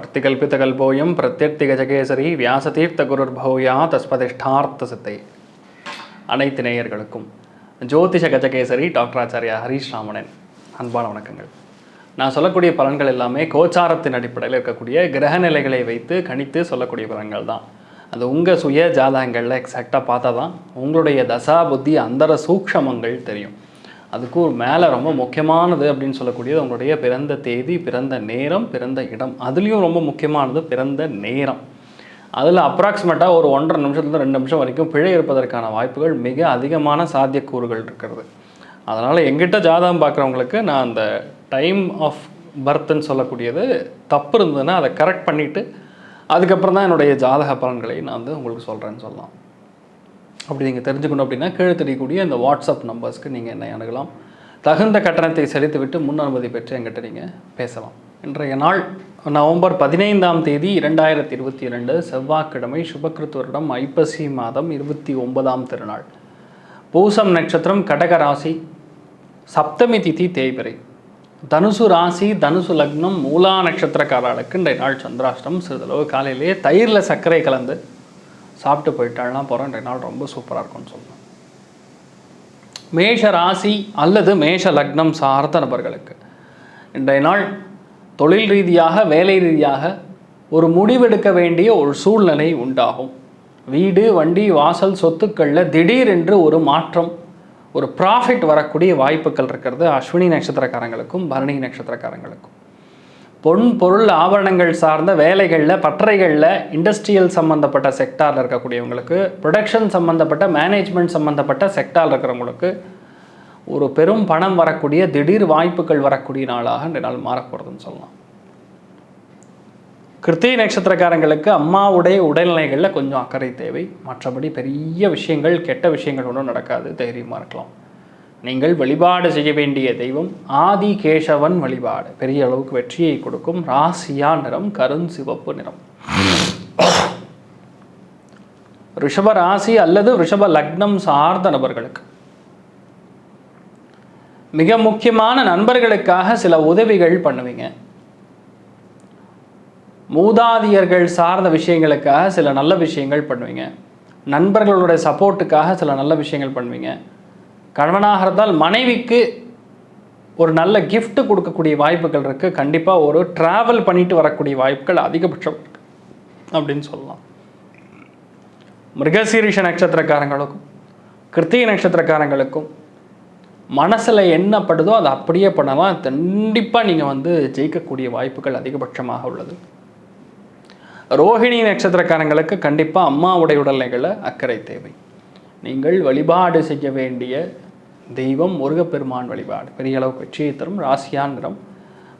அர்த்திகல்பிதகல்போயம் பிரத்யர்த்திகஜகேசரி வியாசதீர்த்த குருர்பௌயா தஸ்பதிஷ்டார்த்த சித்தை அனைத்து நேயர்களுக்கும் ஜோதிஷ கஜகேசரி டாக்டர் ஆச்சாரியா ஹரீஷ் ராமணன் அன்பான வணக்கங்கள். நான் சொல்லக்கூடிய பலன்கள் எல்லாமே கோச்சாரத்தின் அடிப்படையில் இருக்கக்கூடிய கிரக நிலைகளை வைத்து கணித்து சொல்லக்கூடிய பலன்கள் தான். அது உங்கள் சுய ஜாதகங்களில் எக்ஸாக்டாக பார்த்தா தான் உங்களுடைய தசா புத்தி அந்தர சூக்ஷமங்கள் தெரியும். அதுக்கும் மேலே ரொம்ப முக்கியமானது அப்படின்னு சொல்லக்கூடியது உங்களுடைய பிறந்த தேதி பிறந்த நேரம் பிறந்த இடம். அதுலேயும் ரொம்ப முக்கியமானது பிறந்த நேரம். அதில் அப்ராக்சிமேட்டாக ஒரு ஒன்றரை நிமிஷத்துலேருந்து ரெண்டு நிமிஷம் வரைக்கும் பிழை இருப்பதற்கான வாய்ப்புகள் மிக அதிகமான சாத்தியக்கூறுகள் இருக்கிறது. அதனால் எங்கிட்ட ஜாதகம் பார்க்குறவங்களுக்கு நான் அந்த டைம் ஆஃப் பர்த்ன்னு சொல்லக்கூடியது தப்பு இருந்ததுன்னா அதை கரெக்ட் பண்ணிவிட்டு அதுக்கப்புறம் தான் என்னுடைய ஜாதக பலன்களை நான் வந்து உங்களுக்கு சொல்கிறேன்னு சொல்லலாம். அப்படி நீங்கள் தெரிஞ்சுக்கணும் அப்படின்னா கீழே தெரியக்கூடிய இந்த வாட்ஸ்அப் நம்பர்ஸ்க்கு நீங்கள் என்னை அணுகலாம்? தகுந்த கட்டணத்தை செலுத்திவிட்டு முன் அனுமதி பெற்று எங்கிட்ட நீங்கள் பேசலாம். இன்றைய நாள் நவம்பர் பதினைந்தாம் தேதி இரண்டாயிரத்தி இருபத்தி இரண்டு செவ்வாய்க்கிழமை சுபக்கிருத்துவரிடம் ஐப்பசி மாதம் இருபத்தி ஒன்பதாம் திருநாள். பூசம் நட்சத்திரம் கடக ராசி சப்தமி திதி தேய்பிரை. தனுசு ராசி தனுசு லக்னம் மூலா நட்சத்திரக்காரர்களுக்கு இன்றைய நாள் சந்திராஷ்டம் சிறிதளவு காலையிலேயே தயிரில் சர்க்கரை கலந்து சாப்பிட்டு போயிட்டாள்னா போகிறோம் இன்றைய நாள் ரொம்ப சூப்பராக இருக்கும்னு சொல்லலாம் மேஷ ராசி அல்லது மேஷ லக்னம் சார்ந்த நபர்களுக்கு. இன்றைய நாள் தொழில் ரீதியாக வேலை ரீதியாக ஒரு முடிவெடுக்க வேண்டிய ஒரு சூழ்நிலை உண்டாகும். வீடு வண்டி வாசல் சொத்துக்களில் திடீரென்று ஒரு மாற்றம் ஒரு ப்ராஃபிட் வரக்கூடிய வாய்ப்புகள் இருக்கிறது. அஸ்வினி நட்சத்திரக்காரங்களுக்கும் பரணி நட்சத்திரக்காரங்களுக்கும். பொன் பொருள் ஆபரணங்கள் சார்ந்த வேலைகளில் பட்டறைகளில் இண்டஸ்ட்ரியல் சம்மந்தப்பட்ட செக்டாரில் இருக்கக்கூடியவங்களுக்கு ப்ரொடக்ஷன் சம்மந்தப்பட்ட மேனேஜ்மெண்ட் சம்மந்தப்பட்ட செக்டாரில் இருக்கிறவங்களுக்கு ஒரு பெரும் பணம் வரக்கூடிய திடீர் வாய்ப்புகள் வரக்கூடிய நாளாக இந்த நாள் மாறப்போகிறதுன்னு சொல்லலாம். கிருத்திகை நட்சத்திரக்காரங்களுக்கு அம்மாவுடைய உடல்நிலைகளில் கொஞ்சம் அக்கறை தேவை. மற்றபடி பெரிய விஷயங்கள் கெட்ட விஷயங்கள் ஒன்றும் நடக்காது. தைரியமாக இருக்கலாம். நீங்கள் வழிபாடு செய்ய வேண்டிய தெய்வம் ஆதி கேசவன் வழிபாடு. பெரிய அளவுக்கு வெற்றியை கொடுக்கும் ராசியா நிறம் கரும் சிவப்பு நிறம். ரிஷப ராசி அல்லது ரிஷப லக்னம் சார்ந்த நபர்களுக்கு. மிக முக்கியமான நண்பர்களுக்காக சில உதவிகள் பண்ணுவீங்க. மூதாதியர்கள் சார்ந்த விஷயங்களுக்காக சில நல்ல விஷயங்கள் பண்ணுவீங்க. நண்பர்களுடைய சப்போர்ட்டுக்காக சில நல்ல விஷயங்கள் பண்ணுவீங்க. கணவனாக இருந்தால் மனைவிக்கு ஒரு நல்ல கிஃப்ட் கொடுக்கக்கூடிய வாய்ப்புகள் இருக்குது கண்டிப்பாக ஒரு ட்ராவல் பண்ணிட்டு வரக்கூடிய வாய்ப்புகள் அதிகபட்சம் அப்படின்னு சொல்லலாம். மிருகசீரிஷ நட்சத்திரக்காரங்களுக்கும் கிருத்திக நட்சத்திரக்காரங்களுக்கும் மனசில் என்ன படுதோ அதை அப்படியே பண்ணலாம் கண்டிப்பாக நீங்கள் வந்து ஜெயிக்கக்கூடிய வாய்ப்புகள் அதிகபட்சமாக உள்ளது. ரோஹிணி நட்சத்திரக்காரங்களுக்கு கண்டிப்பாக அம்மாவுடைய உடல்நிலைகளில் அக்கறை தேவை. நீங்கள் வழிபாடு செய்ய வேண்டிய தெய்வம் முருகப்பெருமான் வழிபாடு. பெரிய அளவு வெற்றியை தரும். ராசியான் நிறம்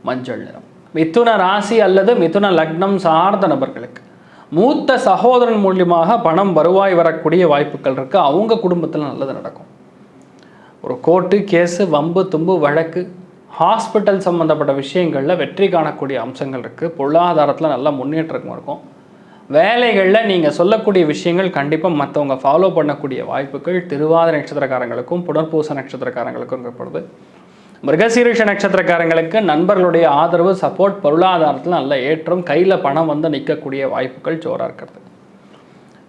மஞ்சள் நிறம். மிதுன ராசி அல்லது மிதுன லக்னம் சார்ந்த நபர்களுக்கு மூத்த சகோதரன் மூலியமாக பணம் வருவாய் வரக்கூடிய வாய்ப்புகள் இருக்கு. அவங்க குடும்பத்தில் நல்லது நடக்கும். ஒரு கோர்ட்டு கேஸு வம்பு தும்பு வழக்கு ஹாஸ்பிட்டல் சம்மந்தப்பட்ட விஷயங்களில் வெற்றி காணக்கூடிய அம்சங்கள் இருக்குது பொருளாதாரத்தில் நல்ல முன்னேற்றம் இருக்கும். வேலைகளில் நீங்கள் சொல்லக்கூடிய விஷயங்கள் கண்டிப்பாக மற்றவங்க ஃபாலோ பண்ணக்கூடிய வாய்ப்புகள் திருவாத நட்சத்திரக்காரங்களுக்கும் புனர்பூச நட்சத்திரக்காரங்களுக்கும் இருக்கப்படுது மிருகசீரிஷ நட்சத்திரக்காரங்களுக்கு நண்பர்களுடைய ஆதரவு சப்போர்ட் பொருளாதாரத்தில் நல்ல ஏற்றம் கையில் பணம் வந்து நிற்கக்கூடிய வாய்ப்புகள் ஜோராக இருக்கிறது.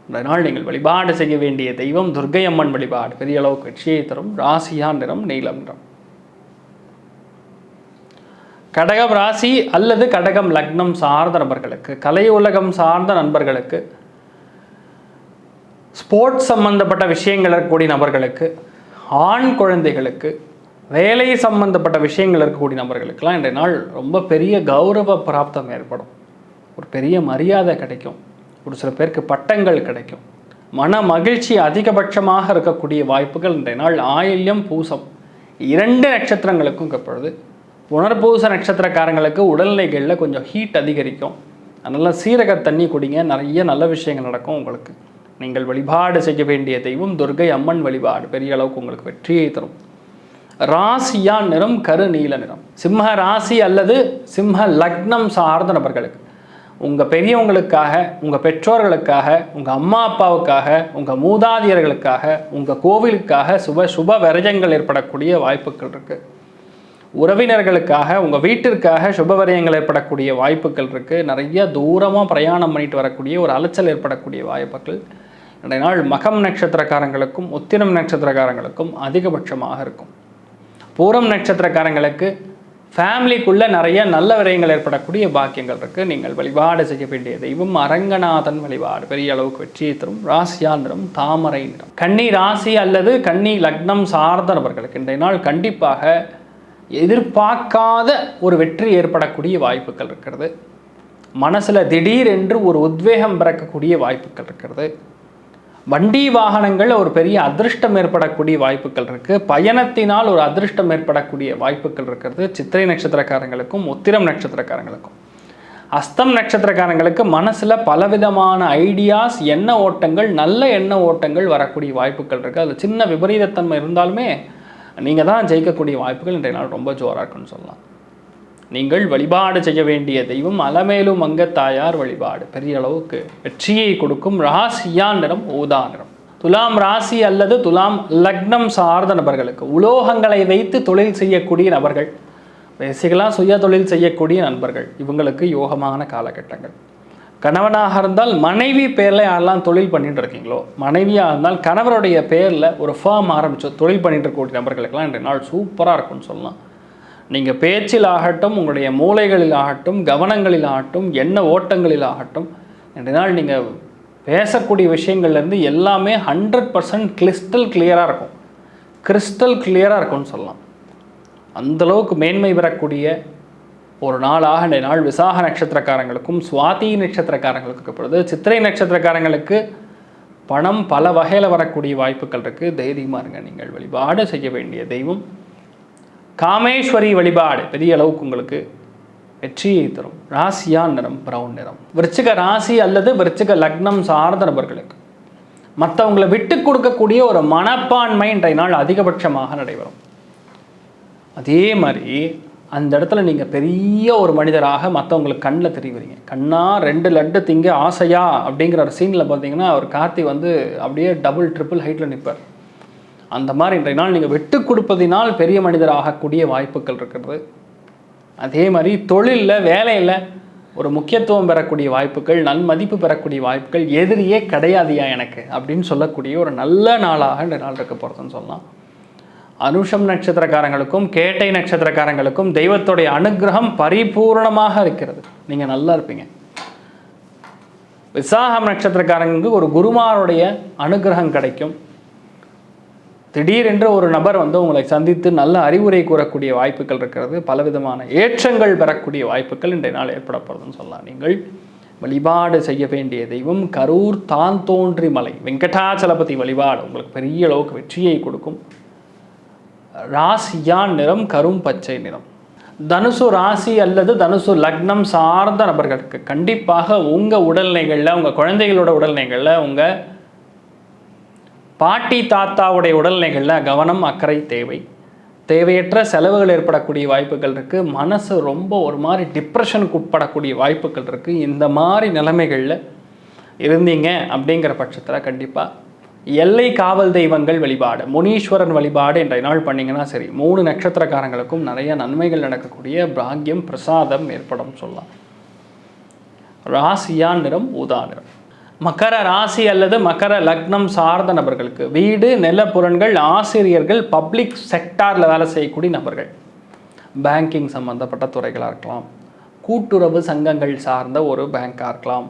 இந்த நாள் நீங்கள் வழிபாடு செய்ய வேண்டிய தெய்வம் துர்கை அம்மன் வழிபாடு பெரிய அளவுக்கு வெற்றியை தரும் ராசியா நிறம் நீலம் நிறம். கடகம் ராசி அல்லது கடகம் லக்னம் சார்ந்த நபர்களுக்கு கலை உலகம் சார்ந்த நண்பர்களுக்கு ஸ்போர்ட்ஸ் சம்பந்தப்பட்ட விஷயங்கள் இருக்கக்கூடிய நபர்களுக்கு ஆண் குழந்தைகளுக்கு வேலை சம்பந்தப்பட்ட விஷயங்கள் இருக்கக்கூடிய நபர்களுக்கெல்லாம் இன்றைய நாள் ரொம்ப பெரிய கௌரவ பிராப்தம் ஏற்படும். ஒரு பெரிய மரியாதை கிடைக்கும். ஒரு சில பேருக்கு பட்டங்கள் கிடைக்கும். மன மகிழ்ச்சி அதிகபட்சமாக இருக்கக்கூடிய வாய்ப்புகள் இன்றைய நாள் ஆயில்யம் பூசம் இரண்டு நட்சத்திரங்களுக்கும் இப்பொழுது புனர்பூச நட்சத்திரக்காரங்களுக்கு உடல்நிலைகளில் கொஞ்சம் ஹீட் அதிகரிக்கும். அதனால் சீரக தண்ணி குடிங்க. நிறைய நல்ல விஷயங்கள் நடக்கும் உங்களுக்கு. நீங்கள் வழிபாடு செய்ய வேண்டிய தெய்வம் துர்க்கை அம்மன் வழிபாடு. பெரிய அளவுக்கு உங்களுக்கு வெற்றியை தரும். ராசியா நிறம் கரு நீல நிறம். சிம்ம ராசி அல்லது சிம்ம லக்னம் சார்ந்த நபர்களுக்கு உங்கள் பெரியவங்களுக்காக உங்கள் பெற்றோர்களுக்காக உங்கள் அம்மா அப்பாவுக்காக உங்கள் மூதாதையர்களுக்காக உங்கள் கோவிலுக்காக சுப சுப விரயங்கள் ஏற்படக்கூடிய வாய்ப்புகள் இருக்குது உறவினர்களுக்காக உங்கள் வீட்டிற்காக சுபவரியங்கள் ஏற்படக்கூடிய வாய்ப்புகள் இருக்குது நிறைய தூரமாக பிரயாணம் பண்ணிட்டு வரக்கூடிய ஒரு அலைச்சல் ஏற்படக்கூடிய வாய்ப்புகள். இன்றைய நாள் மகம் நட்சத்திரக்காரங்களுக்கும் உத்திரம் நட்சத்திரக்காரங்களுக்கும் அதிகபட்சமாக இருக்கும். பூரம் நட்சத்திரக்காரங்களுக்கு ஃபேமிலிக்குள்ளே நிறைய நல்ல விரயங்கள் ஏற்படக்கூடிய பாக்கியங்கள் இருக்குது நீங்கள் வழிபாடு செய்ய வேண்டிய தெய்வம் அரங்கநாதன் வழிபாடு. பெரிய அளவுக்கு வெற்றியை தரும். ராசியா நிறம் தாமரை நிறம். கன்னி ராசி அல்லது கன்னி லக்னம் சார்ந்த நபர்களுக்கு இன்றைய நாள் கண்டிப்பாக எதிர்பார்க்காத ஒரு வெற்றி ஏற்படக்கூடிய வாய்ப்புகள் இருக்கிறது. மனசில் திடீரென்று ஒரு உத்வேகம் பிறக்கக்கூடிய வாய்ப்புகள் இருக்கிறது. வண்டி வாகனங்கள் ஒரு பெரிய அதிர்ஷ்டம் ஏற்படக்கூடிய வாய்ப்புகள் இருக்குது பயணத்தினால் ஒரு அதிர்ஷ்டம் ஏற்படக்கூடிய வாய்ப்புகள் இருக்கிறது. சித்திரை நட்சத்திரக்காரங்களுக்கும் உத்திரம் நட்சத்திரக்காரங்களுக்கும். அஸ்தம் நட்சத்திரக்காரங்களுக்கு மனசில் பலவிதமான ஐடியாஸ் எண்ண ஓட்டங்கள் நல்ல எண்ண ஓட்டங்கள் வரக்கூடிய வாய்ப்புகள் இருக்குது அதில் சின்ன விபரீதத்தன்மை இருந்தாலுமே நீங்கள் தான் ஜெயிக்கக்கூடிய வாய்ப்புகள் இன்றைய நாள் ரொம்ப ஜோராக இருக்குன்னு சொல்லலாம். நீங்கள் வழிபாடு செய்ய வேண்டிய தெய்வம் அலமேலும் அங்க தாயார் வழிபாடு. பெரிய அளவுக்கு வெற்றியை கொடுக்கும் ராசியா நிறம் ஊதா நிறம். துலாம் ராசி அல்லது துலாம் லக்னம் சார்ந்த நபர்களுக்கு உலோகங்களை வைத்து தொழில் செய்யக்கூடிய நபர்கள் பேசிக்கலாக சுய தொழில் செய்யக்கூடிய நண்பர்கள் இவங்களுக்கு யோகமான காலகட்டங்கள். கணவனாக இருந்தால் மனைவி பேரில் யாரெல்லாம் தொழில் பண்ணிட்டு இருக்கீங்களோ மனைவியாக இருந்தால் கணவருடைய பேரில் ஒரு ஃபார்ம் ஆரம்பித்து தொழில் பண்ணிட்டு இருக்கக்கூடிய நபர்களுக்கெல்லாம் இன்றைய நாள் சூப்பராக இருக்கும்னு சொல்லலாம். நீங்கள் பேச்சில் ஆகட்டும் உங்களுடைய மூளைகளில் ஆகட்டும் கவனங்களில் ஆகட்டும் எண்ண ஓட்டங்களில் ஆகட்டும் இன்றைய நாள் நீங்கள் பேசக்கூடிய விஷயங்கள்லேருந்து எல்லாமே ஹண்ட்ரட் பர்சன்ட் கிறிஸ்டல் கிளியராக இருக்கும். கிறிஸ்டல் கிளியராக இருக்கும்னு சொல்லலாம். அந்தளவுக்கு மேன்மை பெறக்கூடிய ஒரு நாளாக இந்த நாள் விசாக நட்சத்திரக்காரங்களுக்கும் சுவாதி நட்சத்திரக்காரங்களுக்கு பொழுது சித்திரை நட்சத்திரக்காரங்களுக்கு பணம் பல வகையில் வரக்கூடிய வாய்ப்புகள் இருக்குது தைரியமாக இருங்க நீங்கள் வழிபாடு செய்ய வேண்டிய தெய்வம். காமேஸ்வரி வழிபாடு பெரிய அளவுக்கு உங்களுக்கு வெற்றியை தரும். ராசியா நிறம் பிரவுன் நிறம். விருச்சிக ராசி அல்லது விருச்சிக லக்னம் சார்ந்த நபர்களுக்கு மற்றவங்களை விட்டு கொடுக்கக்கூடிய ஒரு மனப்பான்மை இன்றைய நாள் அதிகபட்சமாக நடைபெறும். அதே மாதிரி அந்த இடத்துல நீங்கள் பெரிய ஒரு மனிதராக மற்றவங்களுக்கு கண்ணில் தெரிவிறீங்க கண்ணா ரெண்டு லட்டு திங்க ஆசையா அப்படிங்கிற ஒரு சீனில் பார்த்தீங்கன்னா அவர் கார்த்தி வந்து அப்படியே டபுள் ட்ரிபிள் ஹைட்டில் நிற்பார் அந்த மாதிரி இன்றைய நாள் நீங்கள் வெட்டு கொடுப்பதினால் பெரிய மனிதராகக்கூடிய வாய்ப்புகள் இருக்கிறது. அதே மாதிரி தொழிலில் வேலையில் ஒரு முக்கியத்துவம் பெறக்கூடிய வாய்ப்புகள் நன்மதிப்பு பெறக்கூடிய வாய்ப்புகள் எதிரியே கிடையாதியா எனக்கு அப்படின்னு சொல்லக்கூடிய ஒரு நல்ல நாளாக இந்த நாள் இருக்க போகிறதுன்னு சொல்லலாம். அனுஷம் நட்சத்திரக்காரங்களுக்கும் கேட்டை நட்சத்திரக்காரங்களுக்கும் தெய்வத்துடைய அனுகிரகம் பரிபூர்ணமாக இருக்கிறது. நீங்கள் நல்லா இருப்பீங்க. விசாகம் நட்சத்திரக்காரங்களுக்கு ஒரு குருமாருடைய அனுகிரகம் கிடைக்கும். திடீரென்று ஒரு நபர் வந்து உங்களை சந்தித்து நல்ல அறிவுரை கூறக்கூடிய வாய்ப்புகள் இருக்கிறது. பலவிதமான ஏற்றங்கள் பெறக்கூடிய வாய்ப்புகள் இன்றைய நாள் ஏற்பட போகிறதுன்னு சொல்லலாம் நீங்கள். வழிபாடு செய்ய வேண்டிய தெய்வம் கரூர் தான் தோன்றி மலை. வெங்கடாச்சலபதி வழிபாடு உங்களுக்கு பெரிய அளவுக்கு வெற்றியை கொடுக்கும். ராசியான் நிறம்? கரும் பச்சை நிறம். தனுசு ராசி அல்லது தனுசு லக்னம் சார்ந்த நபர்களுக்கு கண்டிப்பாக உங்கள் உடல்நிலைகளில் உங்கள் குழந்தைகளோட உடல்நிலைகளில் உங்கள் பாட்டி தாத்தாவுடைய உடல்நிலைகளில் கவனம் அக்கறை தேவை. தேவையற்ற செலவுகள் ஏற்படக்கூடிய வாய்ப்புகள் இருக்குது மனசு ரொம்ப ஒரு மாதிரி டிப்ரெஷனுக்கு உட்படக்கூடிய வாய்ப்புகள் இருக்குது இந்த மாதிரி நிலைமைகளில் இருந்தீங்க அப்படிங்கிற பட்சத்தில் கண்டிப்பாக எல்லை காவல் தெய்வங்கள் வழிபாடு முனீஸ்வரன் வழிபாடு இன்றைய நாள் பண்ணிங்கன்னா சரி மூணு நட்சத்திரக்காரங்களுக்கும் நிறைய நன்மைகள் நடக்கக்கூடிய பிராக்கியம் பிரசாதம் ஏற்படும் சொல்லலாம். ராசியா நிறம் ஊதா நிறம் மக்கர ராசி அல்லது மக்கர லக்னம் சார்ந்த நபர்களுக்கு வீடு நிலப்புறன்கள் ஆசிரியர்கள் பப்ளிக் செக்டாரில் வேலை செய்யக்கூடிய நபர்கள். பேங்கிங் சம்மந்தப்பட்ட துறைகளாக இருக்கலாம். கூட்டுறவு சங்கங்கள் சார்ந்த ஒரு பேங்காக இருக்கலாம்.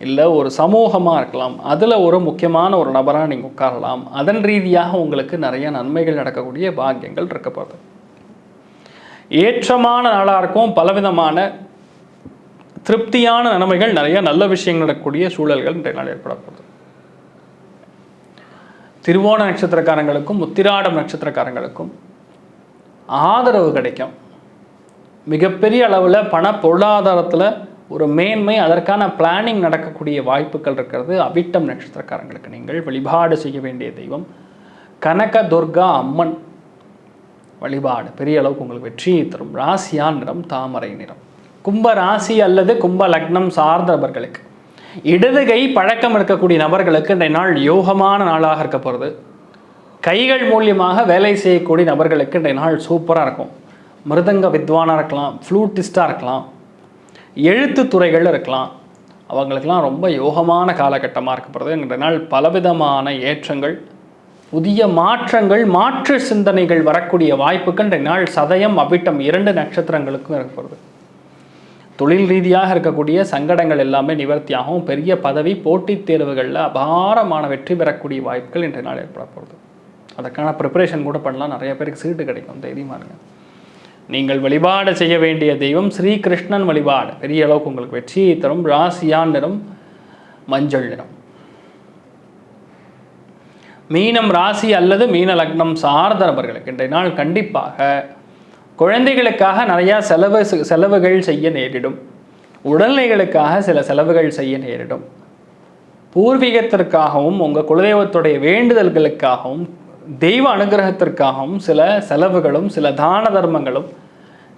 இல்லை ஒரு சமூகமாக இருக்கலாம். அதில் ஒரு முக்கியமான ஒரு நபராக நீங்கள் உட்காரலாம். அதன் ரீதியாக உங்களுக்கு நிறைய நன்மைகள் நடக்கக்கூடிய பாக்கியங்கள் இருக்க ஏற்றமான நாளாக இருக்கும். பலவிதமான திருப்தியான நன்மைகள் நிறைய நல்ல விஷயங்கள் நடக்கக்கூடிய சூழல்கள் இன்றைய நாள் ஏற்பட திருவோண நட்சத்திரக்காரங்களுக்கும் உத்திராடம் நட்சத்திரக்காரங்களுக்கும் ஆதரவு கிடைக்கும். மிகப்பெரிய அளவில் பண பொருளாதாரத்தில் ஒரு மேன்மை அதற்கான பிளானிங் நடக்கக்கூடிய வாய்ப்புகள் இருக்கிறது. அவிட்டம் நட்சத்திரக்காரங்களுக்கு நீங்கள் வழிபாடு செய்ய வேண்டிய தெய்வம். கனக துர்கா அம்மன் வழிபாடு. பெரிய அளவுக்கு உங்களுக்கு வெற்றியை தரும். ராசியா நிறம் தாமரை நிறம். கும்ப ராசி அல்லது கும்ப லக்னம் சார்ந்த நபர்களுக்கு இடது கை பழக்கம் இருக்கக்கூடிய நபர்களுக்கு இந்த நாள் யோகமான நாளாக இருக்க போகிறது கைகள் மூலியமாக வேலை செய்யக்கூடிய நபர்களுக்கு இந்த நாள் சூப்பராக இருக்கும். மிருதங்க வித்வானாக இருக்கலாம் ஃப்ளூட்டிஸ்டாக இருக்கலாம். எழுத்து துறைகள் இருக்கலாம். அவங்களுக்கெல்லாம் ரொம்ப யோகமான காலகட்டமாக இருக்கப்படுறது போகிறது நாள் பலவிதமான ஏற்றங்கள் புதிய மாற்றங்கள் மாற்று சிந்தனைகள் வரக்கூடிய வாய்ப்புகள் நாள் சதயம் அவிட்டம் இரண்டு நட்சத்திரங்களுக்கும் இருக்கப்படுது தொழில் ரீதியாக இருக்கக்கூடிய சங்கடங்கள் எல்லாமே நிவர்த்தியாகவும் பெரிய பதவி போட்டித் தேர்வுகளில் அபாரமான வெற்றி பெறக்கூடிய வாய்ப்புகள் இன்றைய நாள் ஏற்பட போகிறது அதற்கான ப்ரிப்பரேஷன் கூட பண்ணலாம். நிறைய பேருக்கு சீட்டு கிடைக்கும். தைரியமாக இருங்க. நீங்கள் வழிபாடு செய்ய வேண்டிய தெய்வம் ஸ்ரீகிருஷ்ணன் வழிபாடு. பெரிய அளவுக்கு உங்களுக்கு வெற்றியை தரும். ராசியான் நிறம் மஞ்சள் நிறம். மீனம் ராசி அல்லது மீன லக்னம் சார்ந்த நபர்களுக்கு இன்றைய நாள் கண்டிப்பாக குழந்தைகளுக்காக நிறையா செலவு செலவுகள் செய்ய நேரிடும். உடல்நிலைகளுக்காக சில செலவுகள் செய்ய நேரிடும். பூர்வீகத்திற்காகவும் உங்கள் குலதெய்வத்துடைய வேண்டுதல்களுக்காகவும் தெய்வ அனுகிரகத்திற்காகவும் சில செலவுகளும் சில தான தர்மங்களும்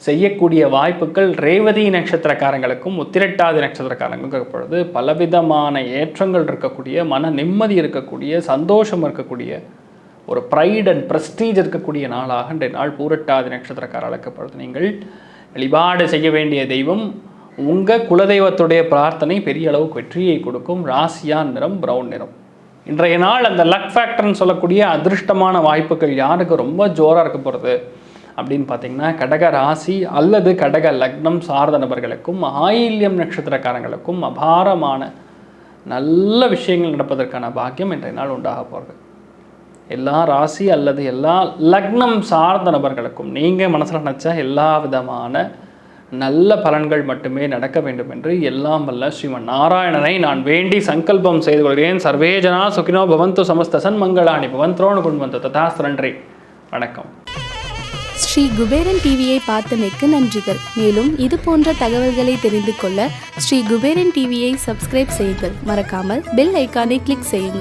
செய்யக்கூடிய வாய்ப்புகள் ரேவதி நட்சத்திரக்காரங்களுக்கும் உத்திரட்டாதி நட்சத்திரக்காரங்களுக்கும் பொழுது பலவிதமான ஏற்றங்கள் இருக்கக்கூடிய மன நிம்மதி இருக்கக்கூடிய சந்தோஷம் இருக்கக்கூடிய ஒரு ப்ரைட் அண்ட் ப்ரெஸ்டீஜ் இருக்கக்கூடிய நாளாக இன்றைய நாள் பூரட்டாதி நட்சத்திரக்கார அழைக்கப்படுது. நீங்கள் வழிபாடு செய்ய வேண்டிய தெய்வம் உங்கள் குலதெய்வத்துடைய பிரார்த்தனை பெரிய அளவுக்கு வெற்றியை கொடுக்கும். ராசியான் நிறம் ப்ரௌன் நிறம். இன்றைய நாள் அந்த லக் ஃபேக்டர்னு சொல்லக்கூடிய அதிர்ஷ்டமான வாய்ப்புகள் யாருக்கு ரொம்ப ஜோராக இருக்க போகிறது அப்படின்னு பார்த்தீங்கன்னா கடக ராசி அல்லது கடக லக்னம் சார்ந்த நபர்களுக்கும் ஆயில்யம் நட்சத்திரக்காரங்களுக்கும் அபாரமான நல்ல விஷயங்கள் நடப்பதற்கான பாக்கியம் இன்றைய நாள் உண்டாக போகிறது எல்லா ராசி அல்லது எல்லா லக்னம் சார்ந்த நபர்களுக்கும் நீங்கள் மனசில் நினச்ச எல்லா விதமான நல்ல பலன்கள் மட்டுமே நடக்க வேண்டும் என்று எல்லாம் வல்ல ஸ்ரீமன் நாராயணனை நான் வேண்டி சங்கல்பம் செய்து கொள்கிறேன். சர்வேஜனா சுகினோ பவந்து சமஸ்த சன்மங்களாணி மங்களாணி கொண்டு வந்து ததாஸ் நன்றி வணக்கம். ஸ்ரீ குபேரன் டிவியை பார்த்தமைக்கு நன்றிகள். மேலும் இது போன்ற தகவல்களை தெரிந்து கொள்ள ஸ்ரீ குபேரன் டிவியை சப்ஸ்கிரைப் செய்யுங்கள். மறக்காமல் பெல் ஐக்கானை கிளிக் செய்யுங்கள்.